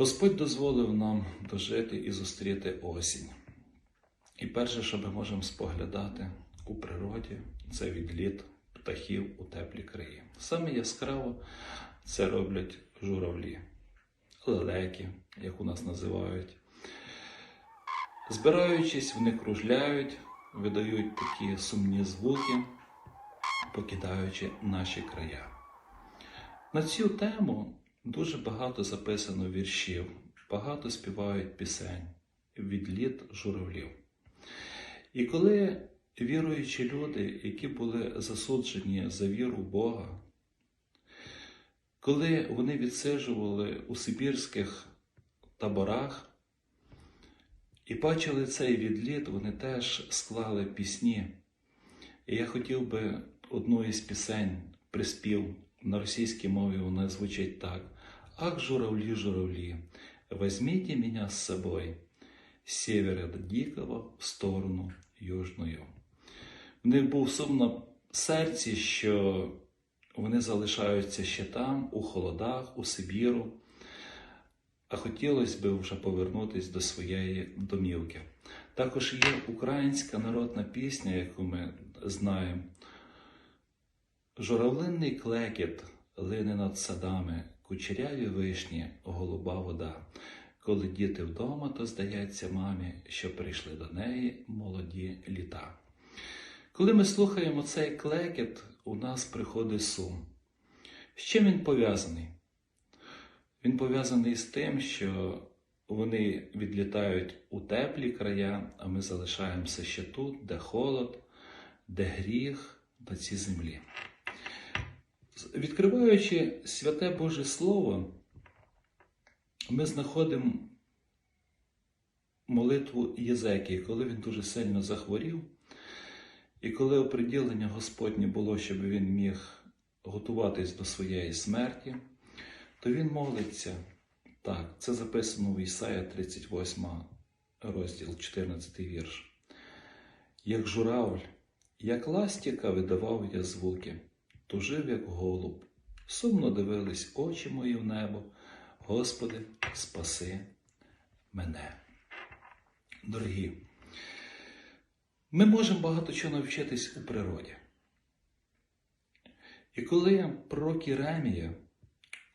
Господь дозволив нам дожити і зустріти осінь. І перше, що ми можемо споглядати у природі, це відліт птахів у теплі краї. Саме яскраво це роблять журавлі, лелеки, як у нас називають. Збираючись, вони кружляють, видають такі сумні звуки, покидаючи наші края. На цю тему дуже багато записано віршів, багато співають пісень, відліт журавлів. І коли віруючі люди, які були засуджені за віру Бога, коли вони відсиджували у Сибірських таборах і бачили цей відліт, вони теж склали пісні. І я хотів би одну із пісень приспів на російській мові, вона звучить так. Ах, журавли, журавли, возьмите меня с собой с севера до Дикого в сторону южную. В них був сум на серці, що вони залишаються ще там, у холодах, у Сибіру, а хотілося б вже повернутися до своєї домівки. Також є українська народна пісня, яку ми знаємо. Журавлинний клекіт лине над садами, кучеряві вишні, голуба вода. Коли діти вдома, то здається мамі, що прийшли до неї молоді літа. Коли ми слухаємо цей клекіт, у нас приходить сум. З чим він пов'язаний? Він пов'язаний з тим, що вони відлітають у теплі края, а ми залишаємося ще тут, де холод, де гріх на цій землі. Відкриваючи святе Боже Слово, ми знаходимо молитву Єзекії, коли він дуже сильно захворів, і коли оприділення Господнє було, щоб він міг готуватись до своєї смерті, то він молиться. Так, це записано в Ісая 38 розділ, 14 вірш. Як журавль, як ластіка видавав я звуки, тужив, як голуб, сумно дивились очі мої в небо. Господи, спаси мене. Дорогі, ми можемо багато чого навчитись у природі. І коли пророк Єремія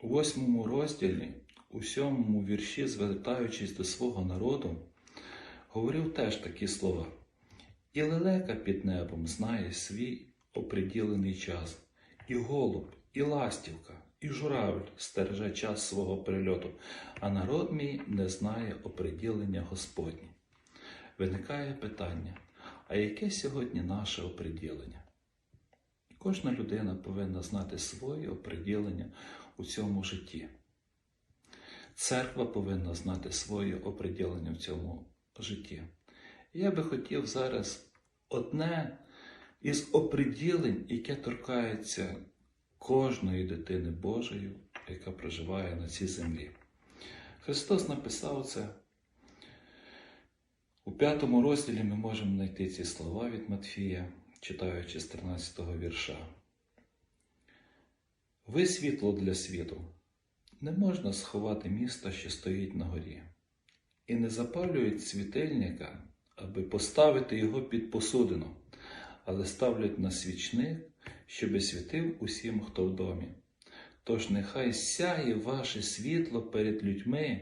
у восьмому розділі, у сьомому вірші, звертаючись до свого народу, говорив теж такі слова. І лелека під небом знає свій оприділений час, і голуб, і ластівка, і журавль стереже час свого прильоту, а народ мій не знає оприділення Господнє. Виникає питання, а яке сьогодні наше оприділення? Кожна людина повинна знати своє оприділення у цьому житті. Церква повинна знати своє оприділення в цьому житті. Я би хотів зараз одне із оприділень, яке торкається кожної дитини Божої, яка проживає на цій землі. Христос написав це. У п'ятому розділі ми можемо знайти ці слова від Матфія, читаючи з 13 вірша. Ви світло для світу. Не можна сховати місто, що стоїть на горі, і не запалюють світильника, аби поставити його під посудину, але ставлять на свічник, щоби світив усім, хто в домі. Тож нехай сяє ваше світло перед людьми,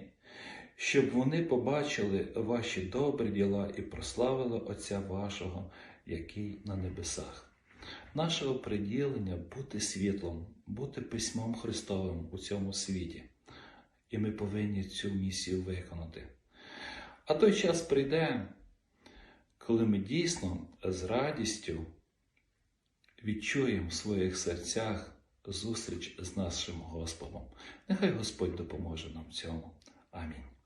щоб вони побачили ваші добрі діла і прославили Отця вашого, який на небесах. Наше оприділення бути світлом, бути письмом Христовим у цьому світі. І ми повинні цю місію виконати. А той час прийде, коли ми дійсно з радістю відчуємо в своїх серцях зустріч з нашим Господом. Нехай Господь допоможе нам в цьому. Амінь.